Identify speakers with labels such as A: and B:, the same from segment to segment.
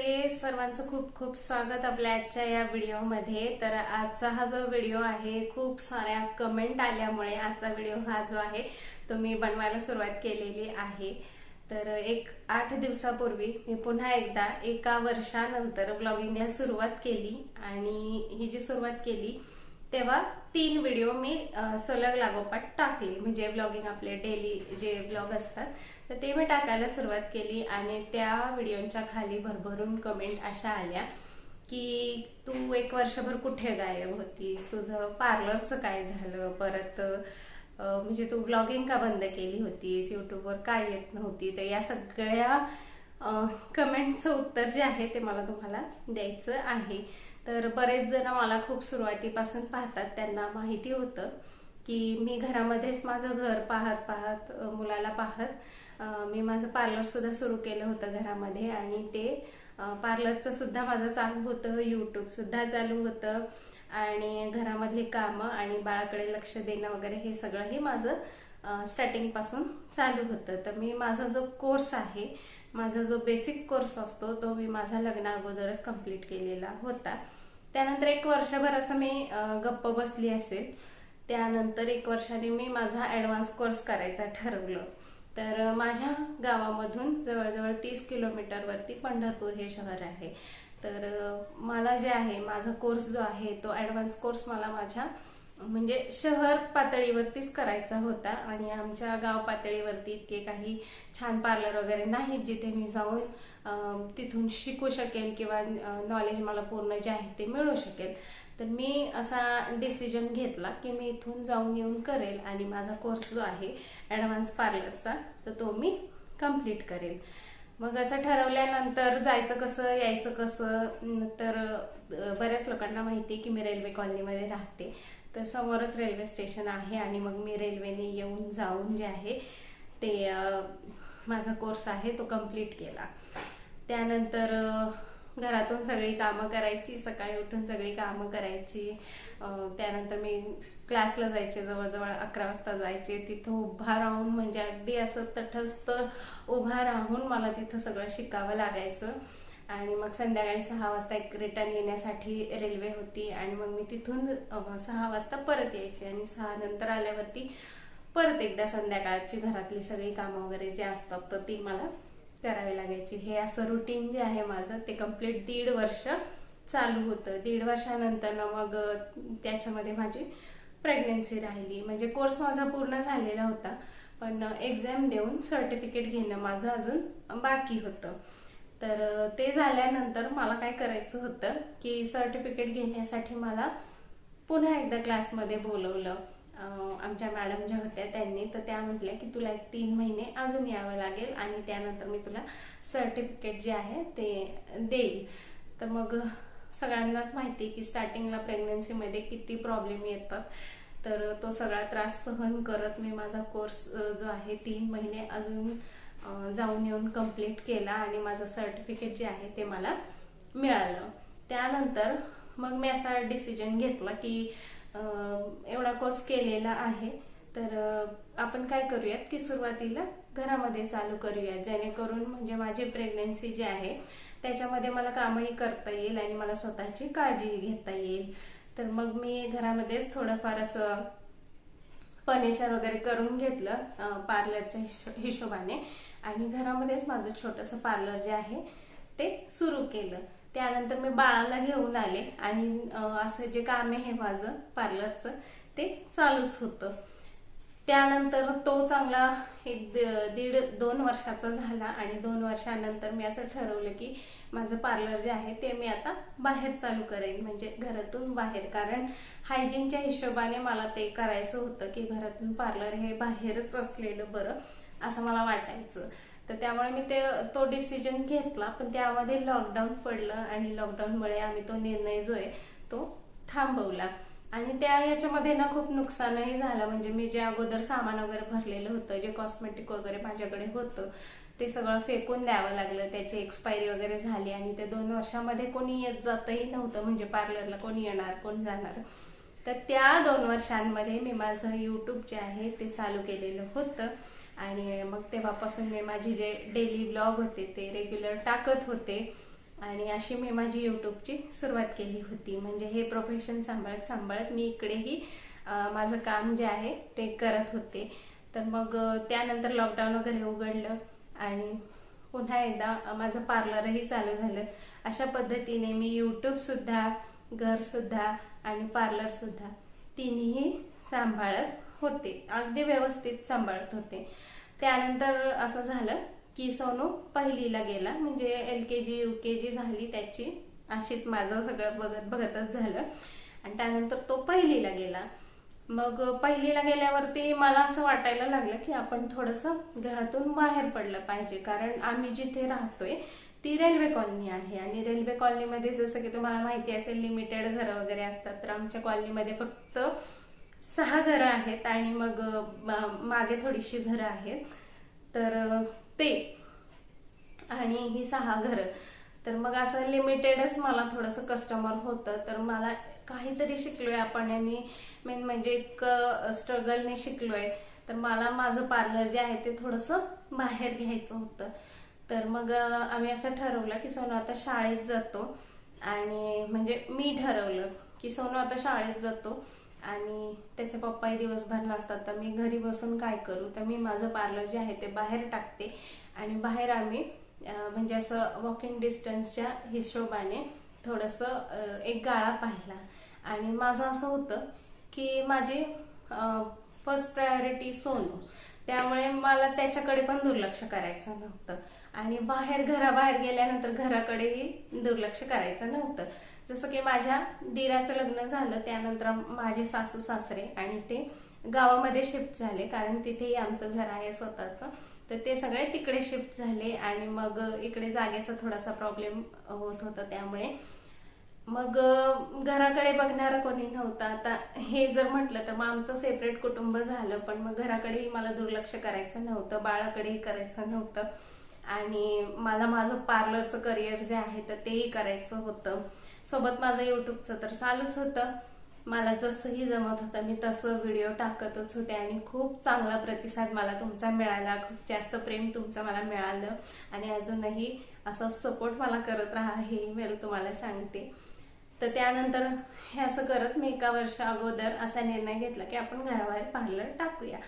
A: नमस्ते सर्वांचं खूप खूप स्वागत आपल्या आजच्या या व्हिडिओमध्ये. तर आजचा हा जो व्हिडिओ आहे खूप साऱ्या कमेंट आल्यामुळे आजचा व्हिडिओ हा जो आहे तो मी बनवायला सुरुवात केलेली आहे. तर एक आठ दिवसापूर्वी मी पुन्हा एकदा एका वर्षानंतर ब्लॉगिंगला सुरुवात केली आणि ही जी सुरुवात केली तेव्हा तीन व्हिडिओ मी सलग लागोपाठ टाकले. म्हणजे ब्लॉगिंग आपले डेली जे ब्लॉग असतात तर ते मी टाकायला सुरुवात केली आणि त्या व्हिडिओच्या खाली भरभरून कमेंट अशा आल्या की तू एक वर्षभर कुठे गायब होतीस? तुझं पार्लरचं काय झालं? परत म्हणजे तू ब्लॉगिंग का बंद केली होतीस? युट्यूबवर काय येत नव्हती? तर या सगळ्या कमेंटचं उत्तर जे आहे ते मला तुम्हाला द्यायचं आहे. तर बरेच जण मला खूप सुरुवातीपासून पाहतात त्यांना माहिती होतं की मी घरामध्येच माझं घर पाहत पाहत मुलाला पाहत मी माझं पार्लरसुद्धा सुरू केलं होतं घरामध्ये आणि ते पार्लरचं सुद्धा माझं चालू होतं यूट्यूबसुद्धा चालू होतं आणि घरामधली कामं आणि बाळाकडे लक्ष देणं वगैरे हे सगळंही माझं स्टार्टिंगपासून चालू होतं. तर मी माझा जो कोर्स आहे माझा जो बेसिक कोर्स असतो तो मी माझा लग्ना अगोदरच कंप्लीट केलेला होता. त्यानंतर एक वर्षभर असं मी गप्प बसली असेल. त्यानंतर एक वर्षाने मी माझा ॲडव्हान्स कोर्स करायचा ठरवलं. तर माझ्या गावामधून जवळजवळ तीस किलोमीटरवरती पंढरपूर हे शहर आहे. तर मला जे आहे माझा कोर्स जो आहे तो ॲडव्हान्स कोर्स मला माझ्या म्हणजे शहर पातळीवरतीच करायचा होता आणि आमच्या गाव पातळीवरती इतके काही छान पार्लर वगैरे नाहीत जिथे मी जाऊन तिथून शिकू शकेल किंवा नॉलेज मला पूर्ण जे आहे ते मिळू शकेल तर मी असा डिसिजन घेतला की मी इथून जाऊन येऊन करेल आणि माझा कोर्स जो आहे ॲडव्हान्स पार्लरचा तर तो मी कंप्लीट करेल. मग असं ठरवल्यानंतर जायचं कसं यायचं कसं तर बऱ्याच लोकांना माहिती आहे की मी रेल्वे कॉलनीमध्ये राहते. तर समोरच रेल्वे स्टेशन आहे आणि मग मी रेल्वेने येऊन जाऊन जे आहे ते माझा कोर्स आहे तो कंप्लीट केला. त्यानंतर घरातून सगळी कामं करायची सकाळी उठून सगळी कामं करायची. त्यानंतर मी क्लासला जायचे जवळजवळ अकरा वाजता जायचे. तिथं उभा राहून म्हणजे अगदी असं तटस्थ उभा राहून मला तिथं सगळं शिकावं लागायचं. आणि मग संध्याकाळी सहा वाजता एक रिटर्न येण्यासाठी रेल्वे होती आणि मग मी तिथून सहा वाजता परत यायची आणि सहा नंतर आल्यावरती परत एकदा संध्याकाळची घरातली सगळी कामं वगैरे जे असतात तर ती मला करावी लागायची. हे असं रुटीन जे आहे माझं ते कंप्लीट दीड वर्ष चालू होतं. दीड वर्षानंतर मग त्याच्यामध्ये माझी प्रेग्नेन्सी राहिली. म्हणजे कोर्स माझा पूर्ण झालेला होता पण एक्झाम देऊन सर्टिफिकेट घेणं माझं अजून बाकी होतं. तर ते झाल्यानंतर मला काय करायचं होतं की सर्टिफिकेट घेण्यासाठी मला पुन्हा एकदा क्लासमध्ये बोलवलं. आमच्या मॅडम ज्या होत्या त्यांनी तर त्या म्हटल्या की तुला एक तीन महिने अजून यावं लागेल आणि त्यानंतर मी तुला सर्टिफिकेट जे आहे ते देईल. तर मग सगळ्यांनाच माहिती की स्टार्टिंगला प्रेग्नन्सीमध्ये किती प्रॉब्लेम येतात. तर तो सगळा त्रास सहन करत मी माझा कोर्स जो आहे तीन महिने अजून जाऊन येऊन कंप्लीट केला आणि माझं सर्टिफिकेट जे आहे ते मला मिळालं. त्यानंतर मग मी असा डिसिजन घेतला की एवढा कोर्स केलेला आहे तर आपण काय करूयात की सुरुवातीला घरामध्ये चालू करूयात. जेणेकरून म्हणजे माझी प्रेग्नेन्सी जी आहे त्याच्यामध्ये मला कामही करता येईल आणि मला स्वतःची काळजी घेता येईल. तर मग मी घरामध्येच थोडंफार असं फर्निचर वगैरे करून घेतलं पार्लरच्या हिशो- हिशोबाने. आणि घरामध्येच माझं छोटंसं पार्लर जे आहे ते सुरू केलं. त्यानंतर मी बाळाला घेऊन आले आणि असं जे काम आहे माझं पार्लरचं ते चालूच होतं. त्यानंतर तो चांगला एक द- दीड दोन वर्षाचा झाला आणि दोन वर्षानंतर मी असं ठरवलं की माझं पार्लर जे आहे ते मी आता बाहेर चालू करेन. म्हणजे घरातून बाहेर. कारण हायजीनच्या हिशोबाने मला ते करायचं होतं की घरातून पार्लर हे बाहेरच असलेलं बरं. असं मला वाटायचं. तर त्यामुळे मी ते तो डिसिजन घेतला पण त्यामध्ये लॉकडाऊन पडलं आणि लॉकडाऊनमुळे आम्ही तो निर्णय जो आहे तो थांबवला. आणि त्या याच्यामध्ये ना खूप नुकसानही झालं. म्हणजे मी जे अगोदर सामान वगैरे भरलेलं होतं जे कॉस्मेटिक वगैरे माझ्याकडे होतं ते सगळं फेकून द्यावं लागलं. त्याची एक्सपायरी वगैरे झाली आणि ते दोन वर्षामध्ये कोणी येत जातही नव्हतं. म्हणजे पार्लरला कोणी येणार कोण जाणार. तर त्या दोन वर्षांमध्ये मी माझं यूट्यूब जे आहे ते चालू केलेलं होतं. आणि मग तेव्हापासून मी माझे जे डेली ब्लॉग होते ते रेग्युलर टाकत होते. आणि अशी मी माझी यूट्यूबची सुरुवात केली होती. म्हणजे हे प्रोफेशन सांभाळत सांभाळत मी इकडेही माझं काम जे आहे ते करत होते. तर मग त्यानंतर लॉकडाऊन वगैरे उघडलं. आणि पुन्हा एकदा माझं पार्लरही चालू झालं. अशा पद्धतीने मी यूट्यूबसुद्धा घरसुद्धा आणि पार्लरसुद्धा तिन्ही सांभाळत होते अगदी व्यवस्थित सांभाळत होते. त्यानंतर असं झालं की सोनू पहिलीला गेला म्हणजे एल के जी यू के जी झाली त्याची. अशीच माझं सगळं बघत बघतच झालं. आणि त्यानंतर तो पहिलीला गेला. मग पहिलीला गेल्यावरती मला असं वाटायला लागलं की आपण थोडंसं घरातून बाहेर पडलं पाहिजे. कारण आम्ही जिथे राहतोय ती रेल्वे कॉलनी आहे. आणि रेल्वे कॉलनीमध्ये जसं की तुम्हाला माहिती असेल लिमिटेड घरं वगैरे असतात तर आमच्या कॉलनीमध्ये फक्त सहा घरं आहेत आणि मग मागे थोडीशी घरं आहेत. तर ते आणि ही सहा घरं. तर मग असं लिमिटेडच मला थोडंसं कस्टमर होतं. तर मला काहीतरी शिकलोय आपण आणि मेन म्हणजे इतकं स्ट्रगलने शिकलोय. तर मला माझं पार्लर जे आहे ते थोडंसं बाहेर घ्यायचं होतं. तर मग आम्ही असं ठरवलं की सोनू आता शाळेत जातो. आणि म्हणजे मी ठरवलं की सोनू आता शाळेत जातो. आणि त्याचे पप्पाही दिवसभर नसतात तर मी घरी बसून काय करू? तर मी माझं पार्लर जे आहे ते बाहेर टाकते. आणि बाहेर आम्ही म्हणजे असं वॉकिंग डिस्टन्सच्या हिशोबाने थोडंसं एक गाळा पाहिला. आणि माझं असं होतं की माझी फर्स्ट प्रायोरिटी सोनू. त्यामुळे मला त्याच्याकडे पण दुर्लक्ष करायचं नव्हतं. आणि बाहेर घराबाहेर गेल्यानंतर घराकडेही दुर्लक्ष करायचं नव्हतं. जसं की माझ्या दिराचं लग्न झालं त्यानंतर माझे सासू सासरे आणि ते गावामध्ये शिफ्ट झाले. कारण तिथेही आमचं घर आहे स्वतःचं. तर ते सगळे तिकडे शिफ्ट झाले आणि मग इकडे जागेचा थोडासा प्रॉब्लेम होत होता त्यामुळे मग घराकडे बघणारं कोणी नव्हतं. आता हे जर म्हटलं तर मग आमचं सेपरेट कुटुंब झालं पण मग घराकडेही मला दुर्लक्ष करायचं नव्हतं बाळाकडेही करायचं नव्हतं. आणि मला माझं पार्लरचं करिअर जे आहे तर तेही करायचं होतं. सोबत माझं युट्यूबचं तर चालूच होतं. मला जसंही जमत होतं मी तसं व्हिडिओ टाकतच होते आणि खूप चांगला प्रतिसाद मला तुमचा मिळाला. खूप जास्त प्रेम तुमचं मला मिळालं. आणि अजूनही असा सपोर्ट मला करत राहा हे मी तुम्हाला सांगते. तर त्यानंतर हे असं करत मी एका वर्षा अगोदर असा निर्णय घेतला की आपण घराबाहेर पार्लर टाकूया.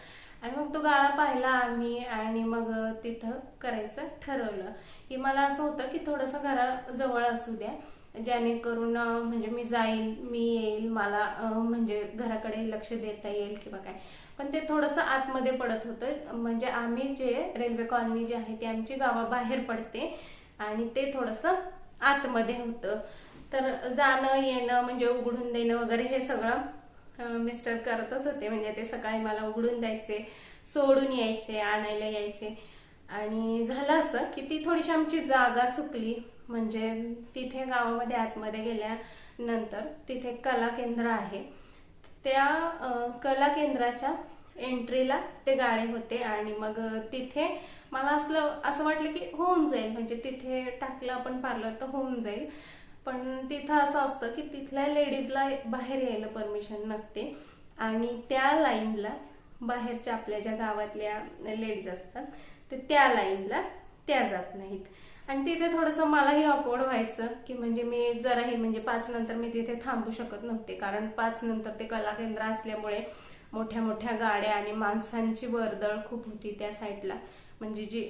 A: आणि मग तो गाळा पाहिला आम्ही आणि मग तिथं करायचं ठरवलं. की मला असं होतं की थोडंसं घराजवळ असू द्या. जेणेकरून म्हणजे मी जाईल मी येईल मला म्हणजे घराकडे लक्ष देता येईल किंवा काय. पण ते थोडंसं आतमध्ये पडत होतं. म्हणजे आम्ही जे रेल्वे कॉलनी जी आहे ती आमची गावाबाहेर पडते आणि ते थोडंसं आतमध्ये होतं. तर जाणं येणं म्हणजे उघडून देणं वगैरे हे सगळं मिस्टर करतच होते. म्हणजे ते सकाळी मला उघडून द्यायचे सोडून यायचे आणायला यायचे. आणि झालं असं की ती थोडीशी आमची जागा चुकली. म्हणजे तिथे गावामध्ये आतमध्ये गेल्यानंतर तिथे कला केंद्र आहे. त्या कला केंद्राच्या एंट्रीला ते गाळे होते आणि मग तिथे मला असलं असं वाटलं की होऊन जाईल. म्हणजे तिथे टाकलं आपण पार्लर तर होऊन जाईल. पण तिथं असं असतं की तिथल्या लेडीजला बाहेर यायला परमिशन नसते. आणि त्या लाईनला बाहेरच्या आपल्या ज्या गावातल्या लेडीज असतात तर त्या लाईनला त्या जात नाहीत. आणि तिथे थोडंसं मलाही ऑकवर्ड व्हायचं की म्हणजे मी जराही म्हणजे पाच नंतर मी तिथे थांबू शकत नव्हते. कारण पाच नंतर ते कला केंद्र असल्यामुळे मोठ्या मोठ्या गाड्या आणि माणसांची वर्दळ खूप होती त्या साईडला म्हणजे जी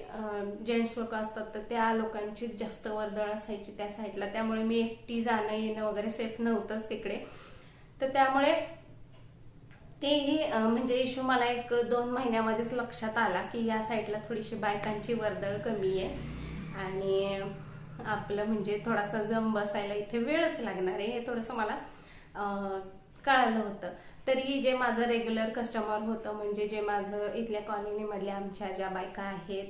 A: जेंट्स लोक असतात तर त्या लोकांची जास्त वर्दळ असायची त्या साईडला. त्यामुळे मी एकटी जाणं येणं वगैरे सेफ नव्हतंच तिकडे. तर त्यामुळे तेही म्हणजे इशू मला एक दोन महिन्यामध्येच लक्षात आला की या साईडला थोडीशी बायकांची वर्दळ कमी आहे. आणि आपलं म्हणजे थोडासा जम बसायला इथे वेळच लागणार आहे. हे थोडंसं मला कळालं होतं. तरीही जे माझं रेग्युलर कस्टमर होतं म्हणजे जे माझं इथल्या कॉलनीमधल्या आमच्या ज्या बायका आहेत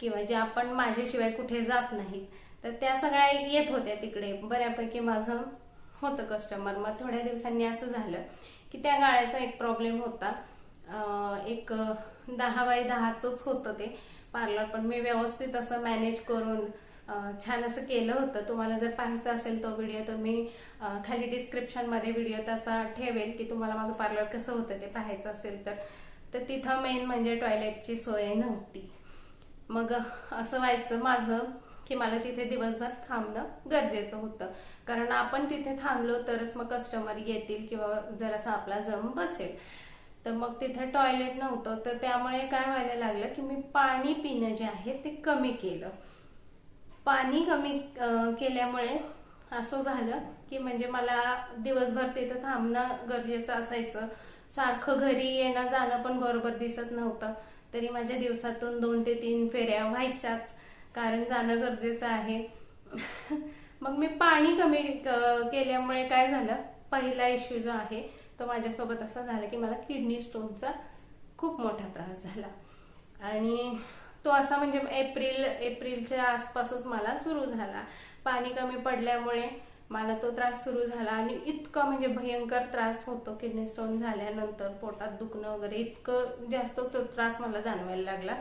A: किंवा ज्या आपण माझ्याशिवाय कुठे जात नाहीत तर त्या सगळ्या येत होत्या तिकडे. बऱ्यापैकी माझं होतं कस्टमर मग थोड्या दिवसांनी असं झालं की त्या गाळ्याचा एक प्रॉब्लेम होता. एक दहा बाय दहाचंच होतं ते. पार्लर पण मी व्यवस्थित असं मॅनेज करून छान असं केलं होतं. तुम्हाला जर पाहायचा असेल तो व्हिडिओ तर मी खाली डिस्क्रिप्शनमध्ये व्हिडिओ त्याचा ठेवेल की तुम्हाला माझं पार्लर कसं होतं ते पाहायचं असेल तर. तर तिथं मेन म्हणजे टॉयलेटची सोय नव्हती. मग असं व्हायचं माझं की मला तिथे दिवसभर थांबणं गरजेचं होतं. कारण आपण तिथे थांबलो तरच मग कस्टमर येतील किंवा जरासा आपला जम बसेल. तर मग तिथे टॉयलेट नव्हतं. तर त्यामुळे काय व्हायला लागलं की मी पाणी पिणं जे आहे ते कमी केलं. पाणी कमी केल्यामुळे असं झालं की म्हणजे मला दिवसभर तिथं थांबणं गरजेचं असायचं. सारखं घरी येणं जाणं पण बरोबर दिसत नव्हतं. तरी माझ्या दिवसातून दोन ते तीन फेऱ्या व्हायच्याच कारण जाणं गरजेचं आहे. मग मी पाणी कमी केल्यामुळे काय झालं? पहिला इश्यू जो आहे तो माझ्यासोबत असा झाला की मला किडनी स्टोनचा खूप मोठा त्रास झाला. आणि तो असा म्हणजे एप्रिल एप्रिलच्या आसपासच मला सुरू झाला. पाणी कमी पडल्यामुळे मला तो त्रास सुरू झाला आणि इतका म्हणजे भयंकर त्रास होतो किडनी स्टोन झाल्यानंतर पोटात दुखणं वगैरे इतकं जास्त तो त्रास मला जाणवायला लागला.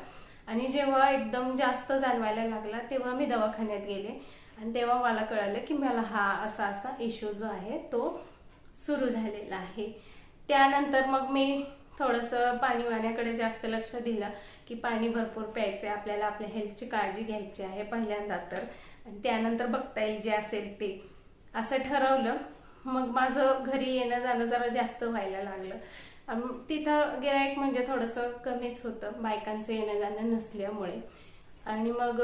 A: आणि जेव्हा एकदम जास्त जाणवायला लागला तेव्हा मी दवाखान्यात गेले. आणि तेव्हा मला कळालं की मला हा असा असा इश्यू जो आहे तो सुरू झालेला आहे. त्यानंतर मग मी थोडंसं पाणी वाण्याकडे जास्त लक्ष दिलं. की पाणी भरपूर प्यायचं आहे आपल्याला आपल्या हेल्थची काळजी घ्यायची आहे पहिल्यांदा तर. आणि त्यानंतर बघता येईल जे असेल ते. असं ठरवलं. मग माझं घरी येणं जाणं जरा जास्त व्हायला लागलं. तिथं गिरायक म्हणजे थोडंसं कमीच होतं. बायकांचं येणं जाणं नसल्यामुळे. आणि मग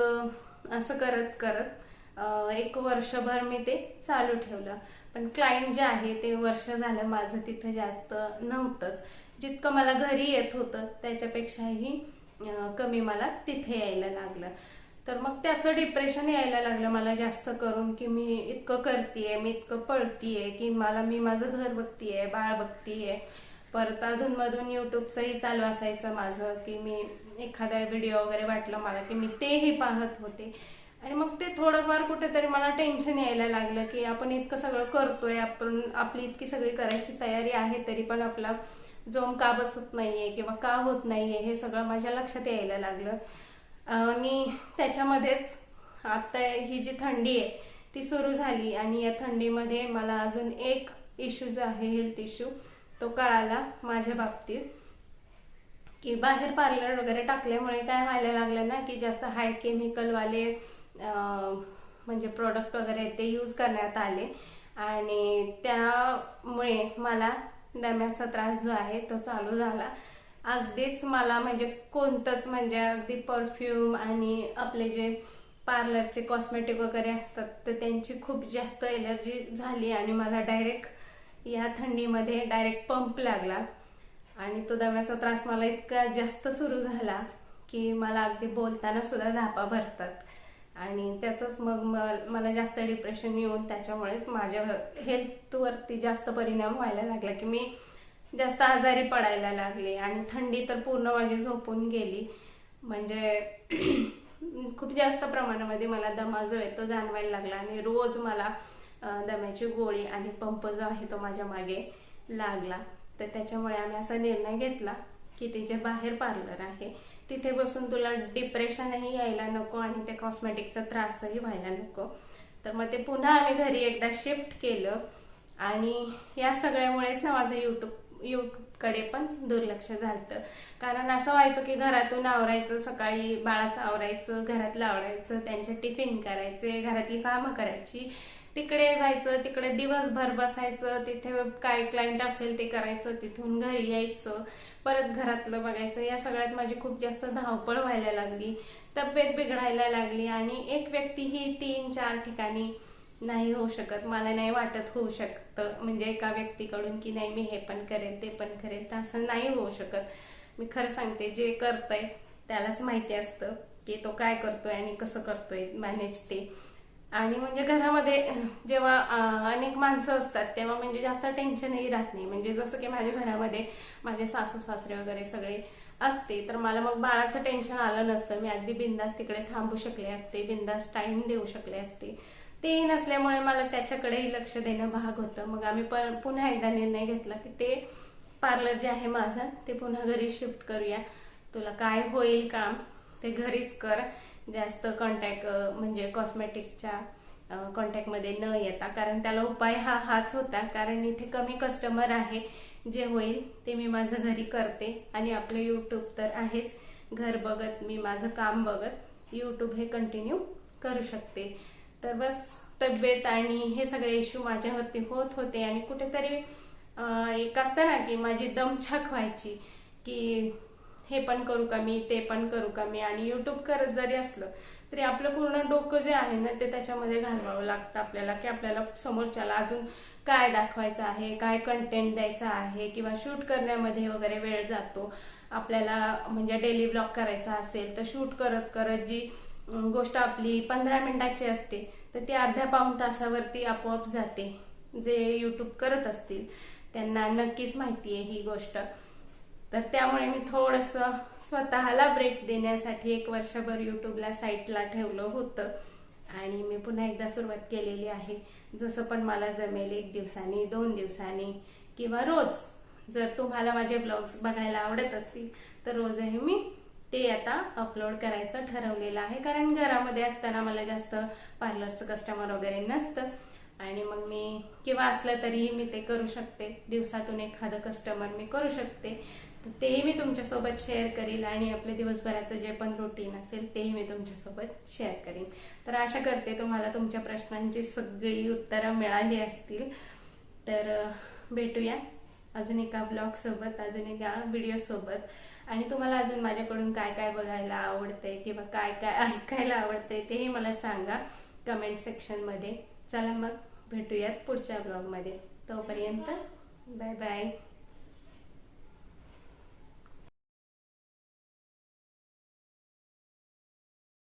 A: असं करत करत एक वर्षभर मी ते चालू ठेवलं. पण क्लायंट जे आहे ते वर्ष झालं माझं तिथं जास्त नव्हतंच. जितकं मला घरी येत होतं त्याच्यापेक्षाही कमी मला तिथे यायला लागलं. तर मग त्याचं डिप्रेशन यायला लागलं मला जास्त करून की मी इतकं करतीये मी इतकं पळतीये की मला मी माझं घर बघतीये बाळ बघतीये. परत अधूनमधून युट्यूबचंही चालू असायचं माझं की मी एखादा व्हिडिओ वगैरे वाटलं मला की मी तेही पाहत होते. आणि मग ते थोडंफार कुठेतरी मला टेन्शन यायला लागलं की आपण इतकं सगळं करतोय आपण आपली इतकी सगळी करायची तयारी आहे तरी पण आपला जोम का बसत नाहीये किंवा का होत नाहीये हे सगळं माझ्या लक्षात यायला लागलं. आणि त्याच्यामध्येच आता ही जी थंडी आहे ती सुरू झाली आणि या थंडीमध्ये मला अजून एक इश्यू जो आहे हेल्थ इश्यू तो कळाला माझ्या बाबतीत. की बाहेर पार्लर वगैरे टाकल्यामुळे काय व्हायला लागलं ना की जास्त हाय केमिकलवाले म्हणजे प्रोडक्ट वगैरे ते यूज करण्यात आले. आणि त्यामुळे मला दम्याचा त्रास जो आहे तो चालू झाला. अगदीच मला म्हणजे कोणतंच म्हणजे अगदी परफ्यूम आणि आपले जे पार्लरचे कॉस्मेटिक वगैरे असतात तर त्यांची खूप जास्त एलर्जी झाली आणि मला डायरेक्ट या थंडीमध्ये डायरेक्ट पंप लागला. आणि तो दम्याचा त्रास मला इतका जास्त सुरू झाला की मला अगदी बोलताना सुद्धा धापा भरतात. आणि त्याचंच मग मला जास्त डिप्रेशन येऊन त्याच्यामुळेच माझ्या हेल्थवरती जास्त परिणाम व्हायला लागला की मी जास्त आजारी पडायला लागले आणि थंडी तर पूर्ण माझी झोपून गेली. म्हणजे खूप जास्त प्रमाणामध्ये मला दमा जो आहे तो जाणवायला लागला आणि रोज मला दम्याची गोळी आणि पंप जो आहे तो माझ्या मागे लागला. तर त्याच्यामुळे आम्ही असा निर्णय घेतला की ते जे बाहेर पार्लर आहे तिथे बसून तुला डिप्रेशनही यायला नको आणि ते कॉस्मेटिकचा त्रासही व्हायला नको. तर मग ते पुन्हा आम्ही घरी एकदा शिफ्ट केलं आणि या सगळ्यामुळेच ना माझं युट्यूब युट्यूबकडे पण दुर्लक्ष झालं कारण असं व्हायचं की घरातून आवरायचं सकाळी बाळाचं आवरायचं घरातलं आवरायचं त्यांचे टिफिन करायचे घरातली कामं करायची. तिकडे जायचं तिकडे दिवसभर बसायचं तिथे काय क्लायंट असेल ते करायचं तिथून घरी यायचं परत घरातलं बघायचं. या सगळ्यात माझी खूप जास्त धावपळ व्हायला लागली. तब्येत बिघडायला लागली आणि एक व्यक्ती ही तीन चार ठिकाणी नाही होऊ शकत. मला नाही वाटत होऊ शकतं. म्हणजे एका व्यक्तीकडून की नाही मी हे पण करेल ते पण करेल तर असं नाही होऊ शकत. मी खरं सांगते जे करतंय त्यालाच माहिती असतं की तो काय करतोय आणि कसं करतोय मॅनेज ते. आणि म्हणजे घरामध्ये जेव्हा अनेक माणसं असतात तेव्हा म्हणजे जास्त टेन्शनही राहत नाही. म्हणजे जसं की माझ्या घरामध्ये माझे सासू सासरे वगैरे सगळे असते तर मला मग बाळाचं टेन्शन आलं नसतं. मी अगदी बिंदास तिकडे थांबू शकले असते बिंदास टाइम देऊ शकले असते. तेही नसल्यामुळे मला त्याच्याकडेही लक्ष देणं भाग होतं. मग आम्ही पुन्हा एकदा निर्णय घेतला की ते पार्लर जे आहे माझं ते पुन्हा घरी शिफ्ट करूया. तुला काय होईल काम ते घरीच कर. जास्त कॉन्टॅक्ट म्हणजे कॉस्मेटिकच्या कॉन्टॅक्टमध्ये न येता. कारण त्याला उपाय हा हाच होता. कारण इथे कमी कस्टमर आहे. जे होईल ते मी माझं घरी करते. आणि आपलं यूट्यूब तर आहेच. घर बघत मी माझं काम बघत यूट्यूब हे कंटिन्यू करू शकते. तर बस तब्येत आणि हे सगळे इश्यू माझ्यावरती होत होते. आणि कुठेतरी एक असतं ना की माझी दमछाक व्हायची. की हे पण करू का मी ते पण करू का मी आणि युट्यूब करत जरी असलं तरी आपलं पूर्ण डोकं जे आहे ना ते त्याच्यामध्ये घालवावं लागतं आपल्याला की आपल्याला समोरच्याला अजून काय दाखवायचं आहे काय कंटेंट द्यायचा आहे किंवा शूट करण्यामध्ये वगैरे वेळ जातो. आपल्याला म्हणजे डेली ब्लॉग करायचा असेल तर शूट करत करत जी गोष्ट आपली पंधरा मिनिटाची असते तर ती अर्ध्या पाऊण तासावरती आपोआप जाते जे युट्यूब करत असतील. त्यांना नक्कीच माहिती आहे ही गोष्ट. तर त्यामुळे मी थोडंसं स्वतःला ब्रेक देण्यासाठी एक वर्षभर युट्यूबला साईटला ठेवलं होतं. आणि मी पुन्हा एकदा सुरुवात केलेली आहे. जसं पण मला जमेल एक दिवसानी दोन दिवसांनी किंवा रोज. जर तुम्हाला माझे ब्लॉग्स बघायला आवडत असतील तर रोजही मी ते आता अपलोड करायचं ठरवलेलं आहे. कारण घरामध्ये असताना मला जास्त पार्लरचं कस्टमर वगैरे नसतं. आणि मग मी किंवा असलं तरीही मी ते करू शकते. दिवसातून एखादं कस्टमर मी करू शकते. तेही मी तुमच्यासोबत शेअर करील आणि आपले दिवसभराचं जे पण रुटीन असेल तेही मी तुमच्यासोबत शेअर करीन. तर आशा करते तुम्हाला तुमच्या प्रश्नांची सगळी उत्तरं मिळाली असतील. तर भेटूया अजून एका ब्लॉगसोबत अजून एका व्हिडिओसोबत आणि तुम्हाला अजून माझ्याकडून काय काय बघायला आवडतंय किंवा काय काय ऐकायला आवडतंय तेही मला सांगा कमेंट सेक्शनमध्ये चला मग भेटूयात पुढच्या ब्लॉगमध्ये तोपर्यंत बाय बाय